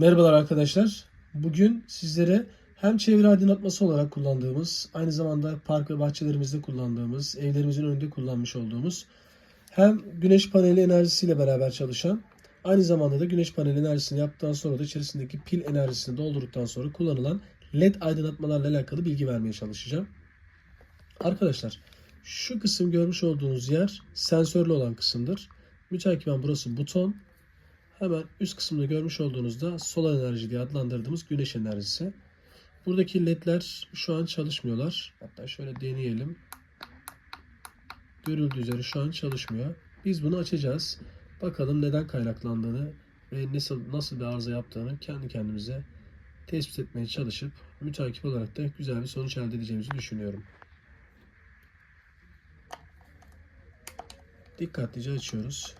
Merhabalar arkadaşlar. Bugün sizlere hem çevre aydınlatması olarak kullandığımız, aynı zamanda park ve bahçelerimizde kullandığımız, evlerimizin önünde kullanmış olduğumuz hem güneş paneli enerjisiyle beraber çalışan, aynı zamanda da güneş paneli enerjisini yaptıktan sonra da içerisindeki pil enerjisini doldurduktan sonra kullanılan LED aydınlatmalarla alakalı bilgi vermeye çalışacağım. Arkadaşlar şu kısım görmüş olduğunuz yer sensörlü olan kısımdır. Müteakiben burası buton. Hemen üst kısımda görmüş olduğunuzda solar enerji diye adlandırdığımız güneş enerjisi. Buradaki ledler şu an çalışmıyorlar. Hatta şöyle deneyelim. Görüldüğü üzere şu an çalışmıyor. Biz bunu açacağız. Bakalım neden kaynaklandığını ve nasıl nasıl bir arıza yaptığını kendi kendimize tespit etmeye çalışıp müteakip olarak da güzel bir sonuç elde edeceğimizi düşünüyorum. Dikkatlice açıyoruz.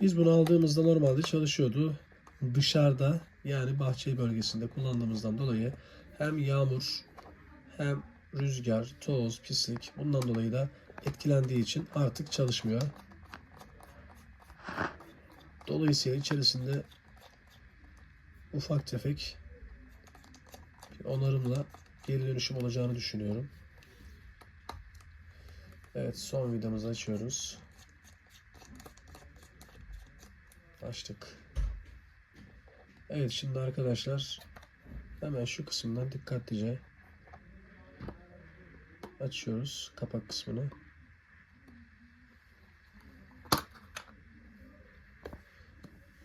Biz bunu aldığımızda normalde çalışıyordu. Dışarıda yani bahçe bölgesinde kullandığımızdan dolayı hem yağmur hem rüzgar, toz, pislik bundan dolayı da etkilendiği için artık çalışmıyor. Dolayısıyla içerisinde ufak tefek bir onarımla geri dönüşüm olacağını düşünüyorum. Evet son vidamızı açıyoruz. Açtık. Evet şimdi arkadaşlar hemen şu kısımdan dikkatlice açıyoruz kapak kısmını.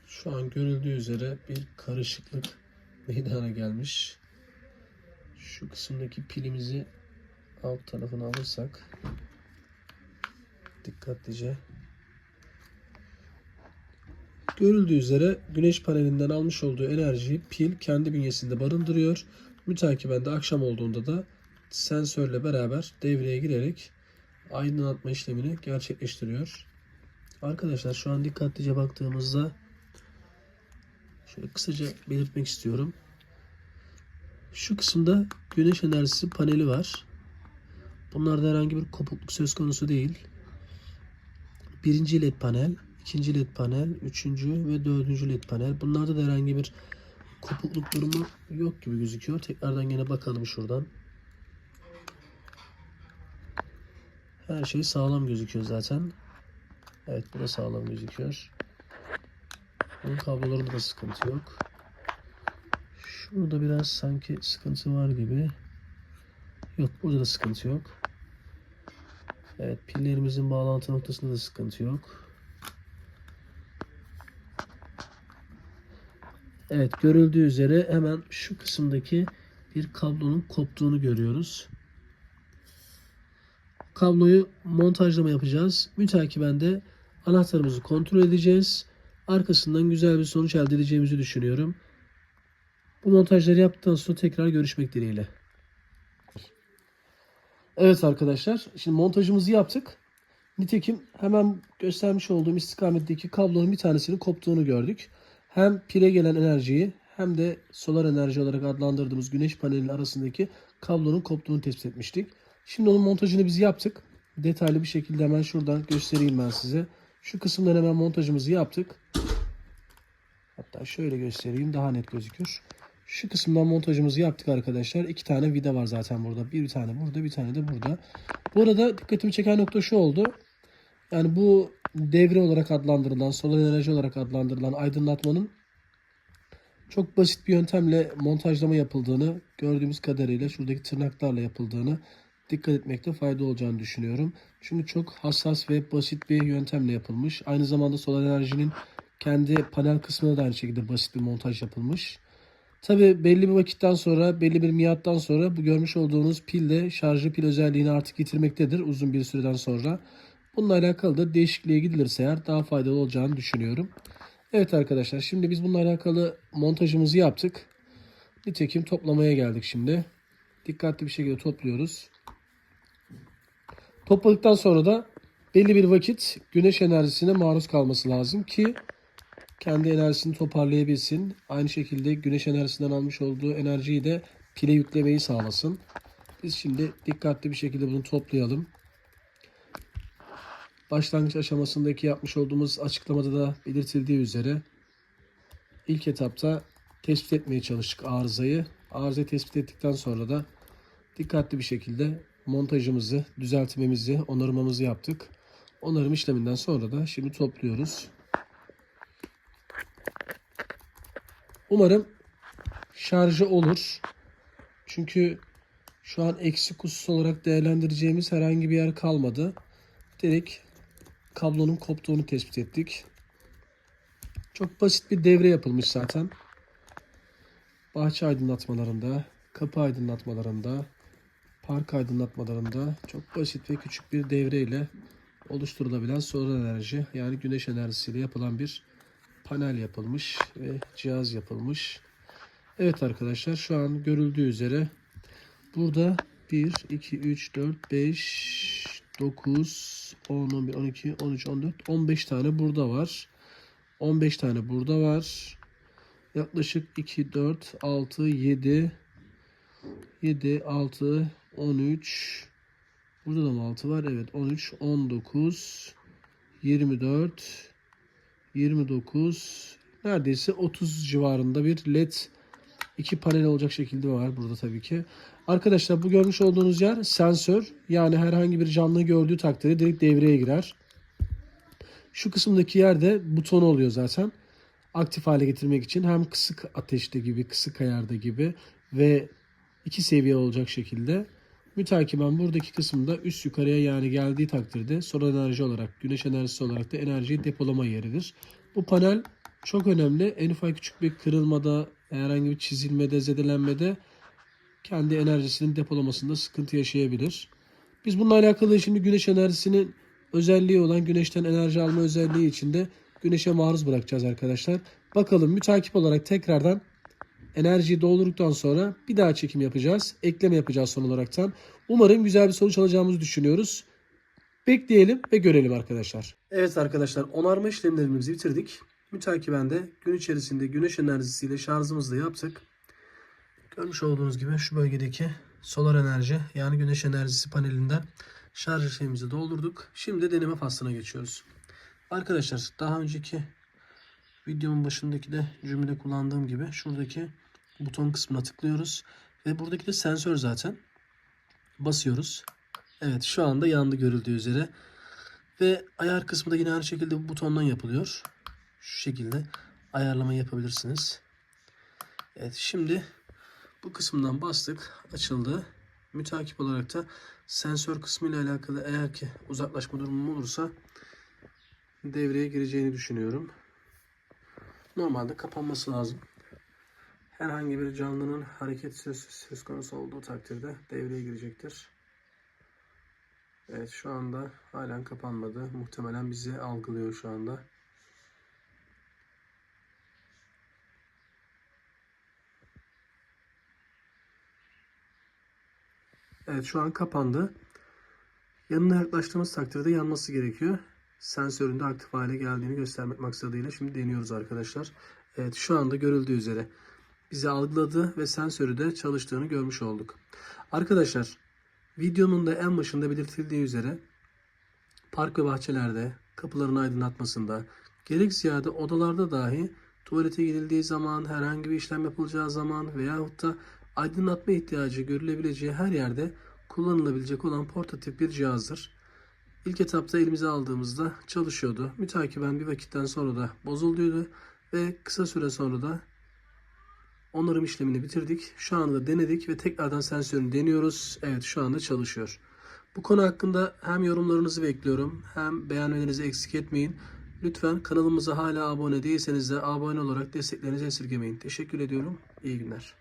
Şu an görüldüğü üzere bir karışıklık meydana gelmiş. Şu kısımdaki pilimizi alt tarafına alırsak dikkatlice Görüldüğü üzere güneş panelinden almış olduğu enerjiyi pil kendi bünyesinde barındırıyor. Mütakiben de akşam olduğunda da sensörle beraber devreye girerek aydınlatma işlemini gerçekleştiriyor. Arkadaşlar şu an dikkatlice baktığımızda şöyle kısaca belirtmek istiyorum. Şu kısımda güneş enerjisi paneli var. Bunlarda herhangi bir kopukluk söz konusu değil. Birinci led panel, ikinci led panel, üçüncü ve dördüncü led panel. Bunlarda da herhangi bir kopukluk durumu yok gibi gözüküyor. Tekrardan yine bakalım şuradan. Her şey sağlam gözüküyor zaten. Evet bu da sağlam gözüküyor. Bunun kablolarında da sıkıntı yok. Şurada biraz sanki sıkıntı var gibi. Yok burada da sıkıntı yok. Evet pillerimizin bağlantı noktasında da sıkıntı yok. Evet görüldüğü üzere hemen şu kısımdaki bir kablonun koptuğunu görüyoruz. Kabloyu montajlama yapacağız. Mütakiben de anahtarımızı kontrol edeceğiz. Arkasından güzel bir sonuç elde edeceğimizi düşünüyorum. Bu montajları yaptıktan sonra tekrar görüşmek dileğiyle. Evet arkadaşlar şimdi montajımızı yaptık. Nitekim hemen göstermiş olduğum istikametteki kablonun bir tanesinin koptuğunu gördük. Hem pile gelen enerjiyi hem de solar enerji olarak adlandırdığımız güneş paneli arasındaki kablonun koptuğunu tespit etmiştik. Şimdi onun montajını biz yaptık. Detaylı bir şekilde hemen şuradan göstereyim ben size. Şu kısımdan hemen montajımızı yaptık. Hatta şöyle göstereyim daha net gözükür. Şu kısımdan montajımızı yaptık arkadaşlar. İki tane vida var zaten burada. Bir tane burada bir tane de burada. Bu arada dikkatimi çeken nokta şu oldu. Yani bu devre olarak adlandırılan, solar enerji olarak adlandırılan aydınlatmanın çok basit bir yöntemle montajlama yapıldığını gördüğümüz kadarıyla şuradaki tırnaklarla yapıldığını dikkat etmekte fayda olacağını düşünüyorum. Çünkü çok hassas ve basit bir yöntemle yapılmış. Aynı zamanda solar enerjinin kendi panel kısmına da aynı şekilde basit bir montaj yapılmış. Tabi belli bir vakitten sonra, belli bir miyattan sonra bu görmüş olduğunuz pil de şarjlı pil özelliğini artık yitirmektedir uzun bir süreden sonra. Bununla alakalı da değişikliğe gidilirse eğer daha faydalı olacağını düşünüyorum. Evet arkadaşlar şimdi biz bununla alakalı montajımızı yaptık. Nitekim toplamaya geldik şimdi. Dikkatli bir şekilde topluyoruz. Topladıktan sonra da belli bir vakit güneş enerjisine maruz kalması lazım ki kendi enerjisini toparlayabilsin. Aynı şekilde güneş enerjisinden almış olduğu enerjiyi de pile yüklemeyi sağlasın. Biz şimdi dikkatli bir şekilde bunu toplayalım. Başlangıç aşamasındaki yapmış olduğumuz açıklamada da belirtildiği üzere ilk etapta tespit etmeye çalıştık arızayı. Arızayı tespit ettikten sonra da dikkatli bir şekilde montajımızı, düzeltmemizi, onarımımızı yaptık. Onarım işleminden sonra da şimdi topluyoruz. Umarım şarjı olur. Çünkü şu an eksik husus olarak değerlendireceğimiz herhangi bir yer kalmadı. Direkt kablonun koptuğunu tespit ettik. Çok basit bir devre yapılmış zaten. Bahçe aydınlatmalarında, kapı aydınlatmalarında, park aydınlatmalarında çok basit ve küçük bir devreyle oluşturulabilen solar enerji yani güneş enerjisiyle yapılan bir panel yapılmış ve cihaz yapılmış. Evet arkadaşlar şu an görüldüğü üzere burada 1, 2, 3, 4, 5, 9, 10, 11, 12, 13, 14, 15 tane burada var. 15 tane burada var. Yaklaşık 2, 4, 6, 7, 7, 6, 13. Burada da mı 6 var? Evet 13, 19, 24, 29, neredeyse 30 civarında bir led iki panel olacak şekilde var burada tabii ki. Arkadaşlar bu görmüş olduğunuz yer sensör. Yani herhangi bir canlı gördüğü takdirde direkt devreye girer. Şu kısımdaki yerde buton oluyor zaten. Aktif hale getirmek için hem kısık ateşte gibi, kısık ayarda gibi ve iki seviye olacak şekilde mütakiben buradaki kısımda üst yukarıya yani geldiği takdirde solar enerji olarak, güneş enerjisi olarak da enerjiyi depolama yeridir. Bu panel çok önemli. En ufak küçük bir kırılmada, herhangi bir çizilmede, zedelenmede kendi enerjisinin depolamasında sıkıntı yaşayabilir. Biz bununla alakalı şimdi güneş enerjisinin özelliği olan güneşten enerji alma özelliği için de güneşe maruz bırakacağız arkadaşlar. Bakalım mütakip olarak tekrardan enerjiyi doldurduktan sonra bir daha çekim yapacağız. Ekleme yapacağız son olaraktan. Umarım güzel bir sonuç alacağımızı düşünüyoruz. Bekleyelim ve görelim arkadaşlar. Evet arkadaşlar onarma işlemlerimizi bitirdik. Mütakiben de gün içerisinde güneş enerjisiyle şarjımızı da yaptık. Görmüş olduğunuz gibi şu bölgedeki solar enerji yani güneş enerjisi panelinden şarj işlemimizi doldurduk. Şimdi de deneme faslına geçiyoruz. Arkadaşlar daha önceki videomun başındaki de cümlede kullandığım gibi şuradaki buton kısmına tıklıyoruz. Ve buradaki de sensör zaten. Basıyoruz. Evet şu anda yandı görüldüğü üzere. Ve ayar kısmı da yine aynı şekilde bu butondan yapılıyor. Şu şekilde ayarlama yapabilirsiniz. Evet şimdi bu kısımdan bastık. Açıldı. Mütakip olarak da sensör kısmı ile alakalı eğer ki uzaklaşma durumu olursa devreye gireceğini düşünüyorum. Normalde kapanması lazım. Herhangi bir canlının hareket söz, söz konusu olduğu takdirde devreye girecektir. Evet şu anda halen kapanmadı. Muhtemelen bizi algılıyor şu anda. Evet şu an kapandı. Yanına yaklaştığımız takdirde yanması gerekiyor. Sensörün de aktif hale geldiğini göstermek maksadıyla şimdi deniyoruz arkadaşlar. Evet şu anda görüldüğü üzere bizi algıladı ve sensörü de çalıştığını görmüş olduk. Arkadaşlar videonun da en başında belirtildiği üzere park ve bahçelerde kapıların aydınlatmasında gerek ziyade odalarda dahi tuvalete gidildiği zaman herhangi bir işlem yapılacağı zaman veyahut da aydınlatma ihtiyacı görülebileceği her yerde kullanılabilecek olan portatif bir cihazdır. İlk etapta elimize aldığımızda çalışıyordu. Mütakiben bir vakitten sonra da bozulduydu ve kısa süre sonra da onarım işlemini bitirdik. Şu anda denedik ve tekrardan sensörünü deniyoruz. Evet şu anda çalışıyor. Bu konu hakkında hem yorumlarınızı bekliyorum hem beğenmelerinizi eksik etmeyin. Lütfen kanalımıza hala abone değilseniz de abone olarak desteklerinizi esirgemeyin. Teşekkür ediyorum. İyi günler.